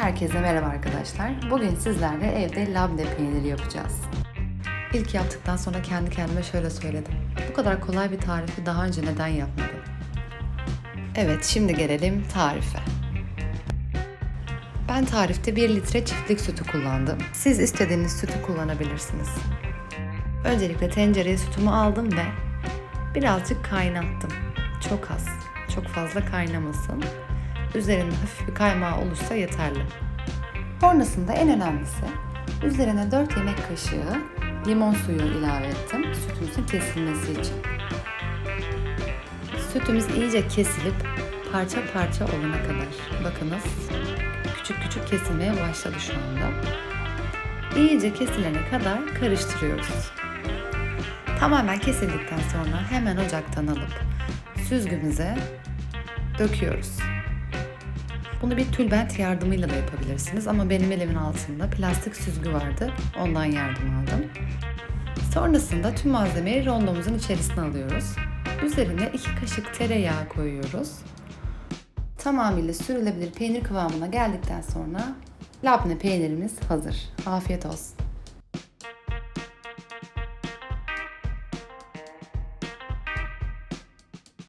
Herkese merhaba arkadaşlar. Bugün sizlerle evde labne peyniri yapacağız. İlk yaptıktan sonra kendi kendime şöyle söyledim. Bu kadar kolay bir tarifi daha önce neden yapmadım? Evet, şimdi gelelim tarife. Ben tarifte 1 litre çiftlik sütü kullandım. Siz istediğiniz sütü kullanabilirsiniz. Öncelikle tencereye sütümü aldım ve birazcık kaynattım. Çok az, çok fazla kaynamasın. Üzerinde hafif bir kaymağı olursa yeterli. Sonrasında en önemlisi üzerine 4 yemek kaşığı limon suyu ilave ettim sütümüzün kesilmesi için. Sütümüz iyice kesilip parça parça olana kadar. Bakınız küçük küçük kesilmeye başladı şu anda. İyice kesilene kadar karıştırıyoruz. Tamamen kesildikten sonra hemen ocaktan alıp süzgümüze döküyoruz. Bunu bir tülbent yardımıyla da yapabilirsiniz ama benim elimin altında plastik süzgü vardı. Ondan yardım aldım. Sonrasında tüm malzemeyi rondomuzun içerisine alıyoruz. Üzerine 2 kaşık tereyağı koyuyoruz. Tamamıyla sürülebilir peynir kıvamına geldikten sonra labne peynirimiz hazır. Afiyet olsun.